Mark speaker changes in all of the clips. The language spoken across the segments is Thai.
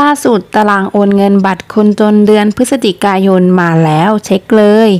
Speaker 1: ล่าสุดตารางโอนเงินบัตรคนจนเดือนพฤศจิกายนมาแล้วเช็คเลย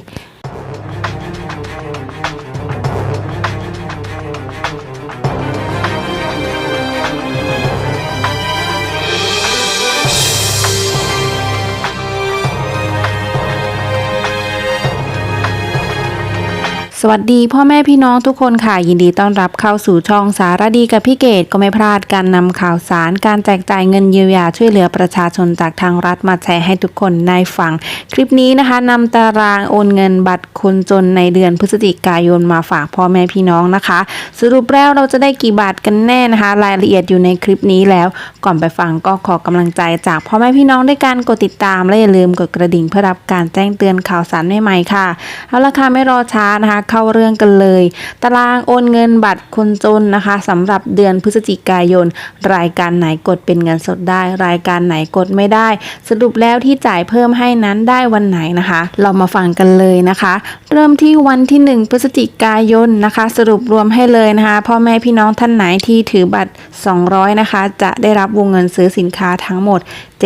Speaker 1: สวัสดีพ่อแม่พี่น้องทุกคนค่ะ ยินดีต้อนรับเข้าสู่ช่องสารดีกับพี่เกดก็ไม่พลาดการนำข่าวสารการแจกจ่ายเงินเยียวยาช่วยเหลือประชาชนจากทางรัฐมาแชร์ให้ทุกคนได้ฟัง คลิปนี้นะคะนำตารางโอนเงินบัตรคนจนในเดือนพฤศจิกายนมาฝากพ่อแม่พี่น้องนะคะ สรุปแล้วเราจะได้กี่บาทกันแน่นะคะ รายละเอียดอยู่ในคลิปนี้แล้ว ก่อนไปฟังก็ขอกำลังใจจากพ่อแม่พี่น้องด้วยการกดติดตามและอย่าลืมกดกระดิ่งเพื่อรับการแจ้งเตือนข่าวสารใหม่ๆค่ะเอาละค่ะไม่รอช้านะคะเข้าเรื่องกันเลย ตารางโอนเงินบัตรคนจนนะคะสำหรับเดือนพฤศจิกายน รายการไหนกดเป็นเงินสดได้ รายการไหนกดไม่ได้ สรุปแล้วที่จ่ายเพิ่มให้นั้นได้วันไหนนะคะ เรามาฟังกันเลยนะคะ เริ่มที่วันที่ 1 พฤศจิกายนนะคะ สรุปรวมให้เลยนะคะพ่อแม่พี่น้องท่านไหนที่ถือบัตร 200 นะคะ จะได้รับวงเงินซื้อสินค้าทั้งหมด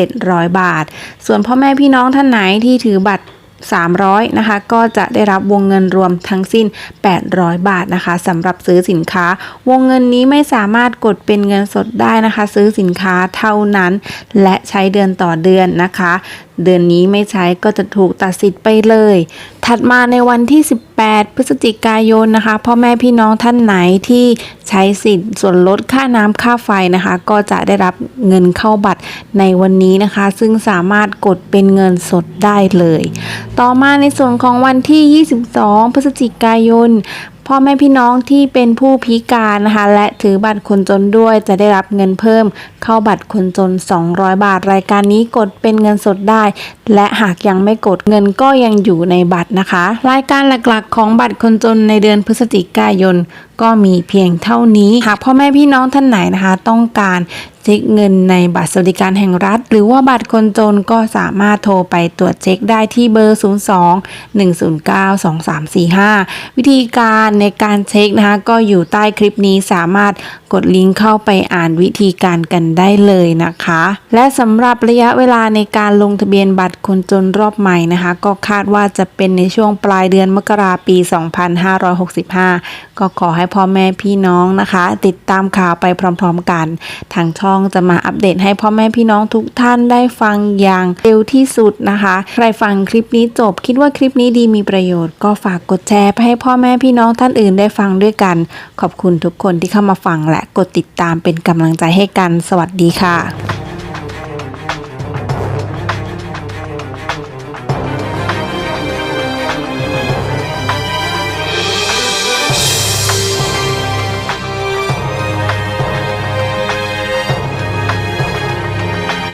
Speaker 1: 700 บาท ส่วนพ่อแม่พี่น้องท่านไหนที่ถือบัตร 300นะคะก็จะได้รับวงเงินรวมทั้งสิ้น 800 บาทนะคะสำหรับซื้อสินค้า วงเงินนี้ไม่สามารถกดเป็นเงินสดได้นะคะ ซื้อสินค้าเท่านั้น และใช้เดือนต่อเดือนนะคะเดือนนี้ไม่ใช้ก็จะถูกตัดสิทธิ์ไปเลย ถัดมาในวันที่ 18 พฤศจิกายนนะคะ พ่อแม่พี่น้องท่านไหนที่ใช้สิทธิ์ส่วนลดค่าน้ำค่าไฟนะคะ ก็จะได้รับเงินเข้าบัตรในวันนี้นะคะ ซึ่งสามารถกดเป็นเงินสดได้เลย ต่อมาในส่วนของวันที่ 22 พฤศจิกายน พ่อแม่พี่น้องที่เป็นผู้พิการนะคะ และถือบัตรคนจนด้วยจะได้รับเงินเพิ่ม เข้าบัตรคนจน 200 บาท รายการนี้กดเป็นเงินสดได้ และหากยังไม่กดเงินก็ยังอยู่ในบัตรนะคะ รายการหลักๆ ของบัตรคนจนในเดือนพฤศจิกายนก็มีเพียงเท่านี้ หากพ่อแม่พี่น้องท่านไหนนะคะ ต้องการเช็คเงินในบัตรสวัสดิการแห่งรัฐ หรือว่าบัตรคนจนก็สามารถโทรไปตรวจเช็คได้ที่เบอร์ 02 109 2345 วิธีการในการเช็คนะคะ ก็อยู่ใต้คลิปนี้สามารถกดลิงก์เข้าไปอ่านวิธีการกันได้เลยนะคะ และสำหรับระยะเวลาในการลงทะเบียนบัตรคนจนรอบใหม่นะคะ ก็คาดว่าจะเป็นในช่วงปลายเดือนมกราปี 2565 ก็ขอให้พ่อแม่พี่น้องนะคะ ติดตามข่าวไปพร้อมๆกัน ทางช่องจะมาอัปเดตให้พ่อแม่พี่น้องทุกท่านได้ฟังอย่างเร็วที่สุดนะคะ ใครฟังคลิปนี้จบ คิดว่าคลิปนี้ดีมีประโยชน์ ก็ฝากกดแชร์ไปให้พ่อแม่พี่น้องท่านอื่นได้ฟังด้วยกัน ขอบคุณทุกคนที่เข้ามาฟังและกดติดตามเป็นกำลังใจให้กัน สวัสดีค่ะ